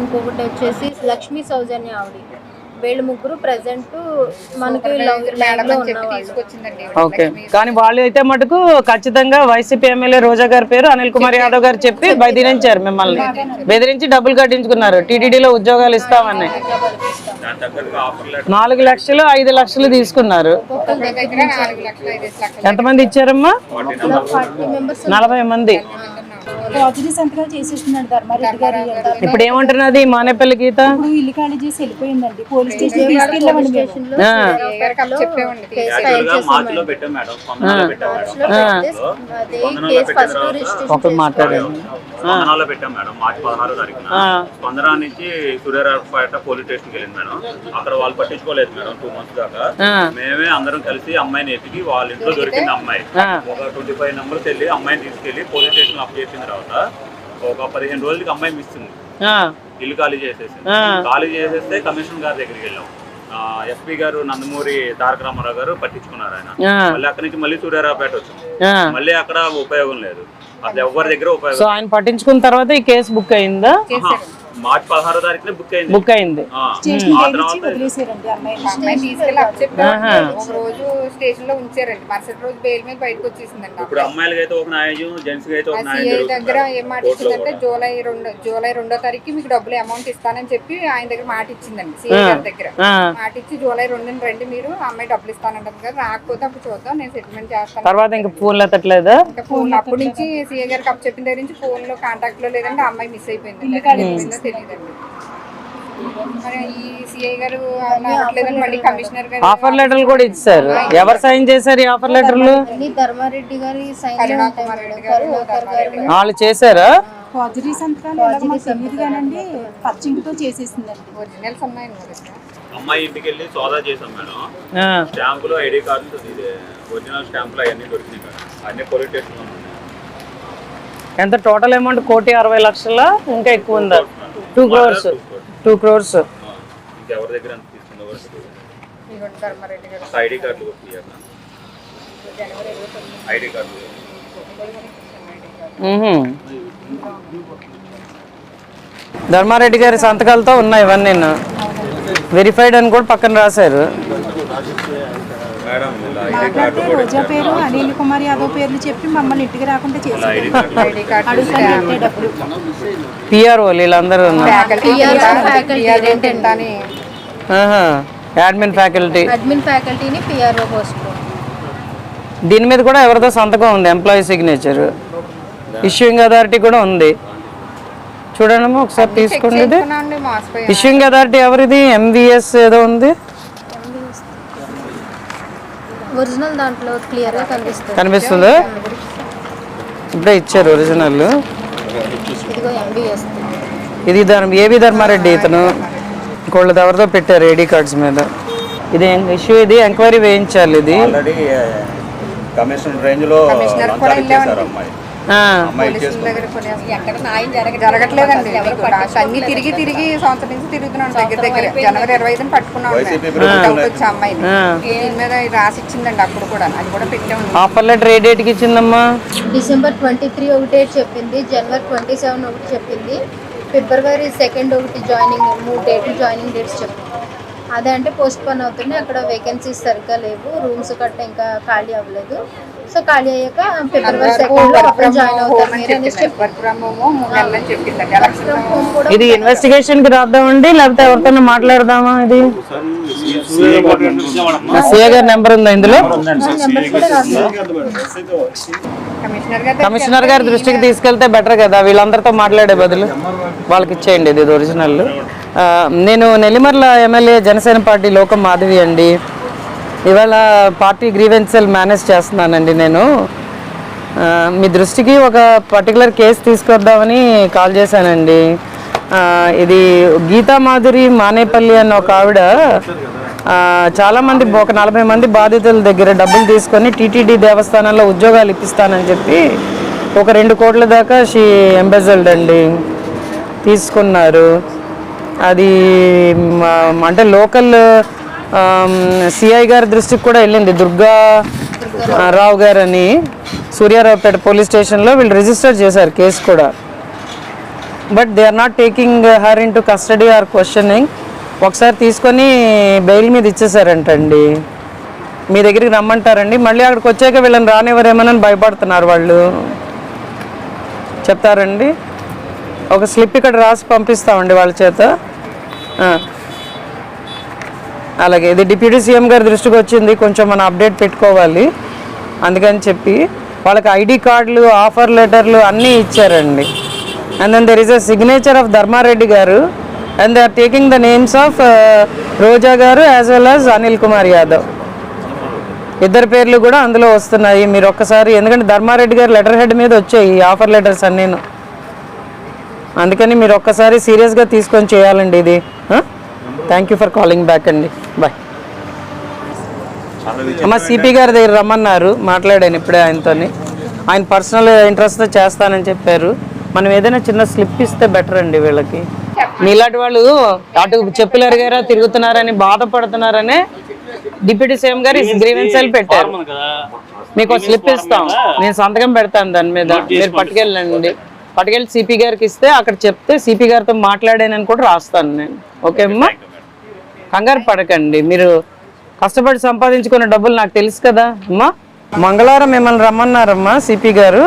ఇంకొకటి వచ్చేసి లక్ష్మీ సౌజన్య ఆవిడ. వీళ్ళు ముగ్గురు ప్రజెంట్ మనకి ఓకే. కానీ వాళ్ళు అయితే మటుకు ఖచ్చితంగా వైసీపీ ఎమ్మెల్యే రోజా గారి పేరు అనిల్ కుమార్ యాదవ్ గారు చెప్పి బెదిరించారు మిమ్మల్ని. బెదిరించి డబ్బులు కట్టించుకున్నారు. టీటీడీలో ఉద్యోగాలు ఇస్తామని. నాలుగు లక్షలు ఐదు లక్షలు తీసుకున్నారు. దగ్గర నాలుగు లక్షలు ఐదు లక్షలు. ఎంతమంది ఇచ్చారమ్మా? నలభై మంది. రాజుని సంతకాలు చేసేస్తున్నాడు ధర్మారెడ్డి గారు ఇప్పుడు ఏమంటున్నది మానేపల్లి గీత? ఇప్పుడు ఇల్లు ఖాళీ చేసి వెళ్ళిపోయిందండి. పోలీస్ స్టేషన్ తీసుకెళ్ళామండి మేము ఆ. మార్చిలో పెట్టాం మేడం. స్పందనలో పెట్టాం మేడం. అదే కేసు ఫస్ట్ రిజిస్ట్రేషన్ ఒకరు మాట్లాడారు స్పందనలో పెట్టాం మేడం మార్చి పదహారో తారీఖున. స్పందన నుంచి సూర్యారావుపేట పోలీస్ స్టేషన్కి వెళ్ళింది మేడం. అక్కడ వాళ్ళు పట్టించుకోలేదు మేడం టూ మంత్స్ దాకా. ఆ. మేమే అందరం కలిసి అమ్మాయిని ఎతికి వాళ్ళ ఇంట్లో దొరికింది అమ్మాయి. ఆ. ఒక ట్వంటీ ఫైవ్ నెంబర్స్ వెళ్ళి అమ్మాయిని తీసుకెళ్ళి పోలీస్ స్టేషన్ అప్ చేసిన తర్వాత ఒక పదిహేను రోజులకి అమ్మాయి మిస్ ఉంది. ఆ, ఇల్లు ఖాళీ చేసేసి. ఖాళీ చేసేస్తే కమిషనర్ గారి దగ్గరికి వెళ్ళాం. ఎస్పీ గారు నందమూరి తారక రామారావు గారు పట్టించుకున్నారు ఆయన. ఆ. మళ్ళీ అక్కడి నుంచి మళ్ళీ సూర్యారావుపేట వచ్చింది. ఆ. మళ్ళీ అక్కడ ఉపయోగం లేదు. అసలు ఎవరి దగ్గర సో ఉపయోగం ఆయన పట్టించుకున్న తర్వాత ఈ కేసు బుక్ అయిందా. మార్చి పదహారో తారీఖున బుక్ అయింది. బుక్ అయింది. ఆ. స్టేషన్ ఆ ఇచ్చి తర్వాత వదిలేసారండి. అమ్మాయిని అమ్మాయి తీసుకెళ్ళి అప్ చెప్పారు ఒక రోజు స్టేషన్లో ఉంచారండి. మరుసటి రోజు బెయిల్ మీద బయటకు వచ్చేసిందండి ఇప్పుడు అమ్మాయిలకి అయితే ఒక న్యాయం జెంట్స్ అయితే ఒక న్యాయం దగ్గర. ఏం మాట ఇచ్చిందంటే. జూలై రెండు జూలై రెండో తారీఖు మీకు డబ్బులు అమౌంట్ ఇస్తానని చెప్పి ఆయన దగ్గర మాట ఇచ్చిందండి సిఐ గారి దగ్గర. ఆ. మాట ఇచ్చి జూలై రెండున రండి మీరు అమ్మాయి డబ్బులు ఇస్తానంటారు కదా రాకపోతే అప్పుడు చూద్దాం నేను సెటిల్మెంట్ చేస్తాను. తర్వాత ఇంకా ఫోన్లు ఎత్తట్లేదా? ఇంకా ఫోన్ అప్పటి నుంచి సీఏ గారికి అప్ చెప్పిన దగ్గర నుంచి ఫోన్లో కాంటాక్ట్లో లేదంటే అమ్మాయి మిస్ అయిపోయింది. తెలియదండి. మరి ఈ సిఐ గారు అలా అవ్వట్లేదని మళ్ళీ కమిషనర్ గారు ఆఫర్ లెటర్లు కూడా ఇచ్చారు. ఎవరు సైన్ చేశారు ఈ ఆఫర్ లెటర్లు అన్ని ధర్మారెడ్డి గారి సైన్ వాళ్ళు చేశారా? ఫార్జరీ సంతకాలు మాకు తెలియదు కానండి చేసేసిందండి. ఒరిజినల్స్. అమ్మాయి ఇంటికి వెళ్ళి సోదా చేసాం మేడం. ఆ, స్టాంపులు ఐడి కార్డు ఒరిజినల్ స్టాంపులు అవన్నీ దొరికినాయి మేడం. అన్ని పోలీస్ స్టేషన్ ఎంత? టోటల్ అమౌంట్ కోటి అరవై లక్షల? ఇంకా ఎక్కువ ఉందా? టూ క్రోర్స్ టూ క్రోర్స్ ఇంకెవరి దగ్గర అంత ఒక ఐడి కార్డులు ఐడి కార్డులు మ్మ్హ్మ్. ధర్మారెడ్డి గారి సంతకాలతో ఉన్నాయి ఇవన్నీ వెరిఫైడ్ అని కూడా పక్కన రాశారు. మాట్లాడితే రోజా పేరు అనిల్ కుమార్ యాదవ్ పేర్లు చెప్పి మమ్మల్ని ఇంటికి రాకుండా చేశారు. అడుగుతాను పిఆర్ఓ వీళ్ళందరూ. అడ్మిన్ ఫ్యాకల్టీ అడ్మిన్ ఫ్యాకల్టీని పిఆర్ఓ పోస్ట్ దీని మీద కూడా ఎవరిదో సంతకం ఉంది ఎంప్లాయీ సిగ్నేచర్ ఇష్యూయింగ్ అథారిటీ కూడా ఉంది. చూడండి ఒకసారి తీసుకోండి ఇష్యూయింగ్ అథారిటీ ఎవరిది? ఎంవిఎస్ ఏదో ఉంది. ఒరిజినల్ దాంట్లో క్లియర్గా కనిపిస్తుంది. కనిపిస్తుందా? ఇప్పుడే ఇచ్చారు ఒరిజినల్. ఇది ధర్మ ఏవి ధర్మారెడ్డి ఇతను. ఇంకోళ్ళది ఎవరిదో పెట్టారు ఐడి కార్డ్స్ మీద. ఇది ఇష్యూ ఇది ఎంక్వైరీ వేయించాలి ఇది. ఆల్రెడీ కమిషన్ రేంజ్లో అమ్మాయి. జరగట్లేదండి. అన్ని తిరిగి తిరిగి సంవత్సరం నుంచి తిరుగుతున్నాను దగ్గర దగ్గర. జనవరి ఇరవై ఐదున పట్టుకున్నాం వచ్చి అమ్మాయిని. దీని మీద రాసి ఇచ్చిందండి అప్పుడు కూడా. అది కూడా పెట్టాము ఆఫర్ లెటర్ ఏ డేట్కి ఇచ్చిందమ్మా? డిసెంబర్ ట్వంటీ త్రీ ఒకటి డేట్ చెప్పింది. జనవరి ట్వంటీ సెవెన్ ఒకటి చెప్పింది. ఫిబ్రవరి సెకండ్ ఒకటి జాయినింగ్. మూడు డేట్లు జాయినింగ్ డేట్స్ చెప్పింది. అదే అంటే పోస్ట్ పోన్ అవుతున్నాయి. అక్కడ వేకెన్సీస్ సరిగ్గా లేవు. రూమ్స్ గట్ట ఇంకా ఖాళీ అవ్వలేదు. సో ఖాళీ అయ్యాక ఫిబ్రవరి సెకండ్లో అప్పుడు జాయిన్ కూడా ఇది ఇన్వెస్టిగేషన్కి రాద్దామండి లేకపోతే ఎవరితోనే మాట్లాడదామా ఇది? సిఏ గారి నెంబర్ ఉందా ఇందులో? కమిషనర్ గారు కమిషనర్ గారి దృష్టికి తీసుకెళ్తే బెటర్ కదా. వీళ్ళందరితో మాట్లాడే బదులు. వాళ్ళకి ఇచ్చేయండి ఇది ఒరిజినల్. నేను నెల్లిమర్ల ఎమ్మెల్యే జనసేన పార్టీ లోకం మాధవి అండి. ఇవాళ పార్టీ గ్రీవెన్సెల్ మేనేజ్ చేస్తున్నానండి నేను. మీ దృష్టికి ఒక పర్టికులర్ కేసు తీసుకొద్దామని కాల్ చేశానండి. ఇది గీతా మాధురి మానేపల్లి అన్న ఒక ఆవిడ చాలామంది ఒక నలభై మంది బాధితుల దగ్గర డబ్బులు తీసుకొని టీటీడీ దేవస్థానంలో ఉద్యోగాలు ఇప్పిస్తానని చెప్పి ఒక రెండు కోట్ల దాకా షీ ఎంబెజల్డ్ అండి. తీసుకున్నారు. అది అంటే లోకల్ సిఐ గారి దృష్టికి కూడా వెళ్ళింది. దుర్గా రావు గారు అని సూర్యారావుపేట పోలీస్ స్టేషన్లో వీళ్ళు రిజిస్టర్ చేశారు కేసు కూడా. But they are not taking her in to custody or questioning. ఒకసారి తీసుకొని బెయిల్ మీద ఇచ్చేసారంటండి మీ దగ్గరికి రమ్మంటారండి. మళ్ళీ అక్కడికి వచ్చాక వీళ్ళని రానివ్వరేమోనని భయపడుతున్నారు వాళ్ళు. చెప్తారండి. ఒక స్లిప్ ఇక్కడ రాసి పంపిస్తామండి వాళ్ళ చేత. అలాగే ఇది డిప్యూటీ సీఎం గారి దృష్టికి వచ్చింది కొంచెం మనం అప్డేట్ పెట్టుకోవాలి. అందుకని చెప్పి వాళ్ళకి ఐడి కార్డులు ఆఫర్ లెటర్లు అన్నీ ఇచ్చారండి. And then there is a signature of Dharmareddy గారు. And they are taking the names of Roja గారు as well as Anil Kumar Yadav. ఇద్దరు పేర్లు కూడా అందులో వస్తున్నాయి. మీరు ఒక్కసారి ఎందుకంటే ధర్మారెడ్డి గారు లెటర్ హెడ్ మీద వచ్చాయి ఈ ఆఫర్ లెటర్స్ అన్నీను. అందుకని మీరు ఒక్కసారి సీరియస్గా తీసుకొని చేయాలండి ఇది. Thank you for calling back అండి. బాయ్ అమ్మ సిపి గారి దగ్గర రమ్మన్నారు. మాట్లాడాను ఇప్పుడే ఆయనతోని. ఆయన పర్సనల్ ఇంట్రెస్ట్తో చేస్తానని చెప్పారు. మనం ఏదైనా చిన్న స్లిప్ ఇస్తే బెటర్ అండి వీళ్ళకి. మీలాంటి వాళ్ళు అటు చెప్పులు ఎరిగారా తిరుగుతున్నారని బాధపడుతున్నారనే డిప్యూటీ సీఎం గారు గ్రీవెన్స్ పెట్టారు. మీకు స్లిప్ ఇస్తాం. నేను సంతకం పెడతాను దాని మీద. మీరు పట్టుకెళ్ళండి. పట్టుకెళ్ళి సిపి గారికి ఇస్తే అక్కడ చెప్తే సిపి గారితో మాట్లాడానని కూడా రాస్తాను నేను. ఓకే అమ్మా? కంగారు పడకండి. మీరు కష్టపడి సంపాదించుకున్న డబ్బులు నాకు తెలుసు కదా అమ్మా. మంగళవారం మిమ్మల్ని రమ్మన్నారమ్మా సిపి గారు.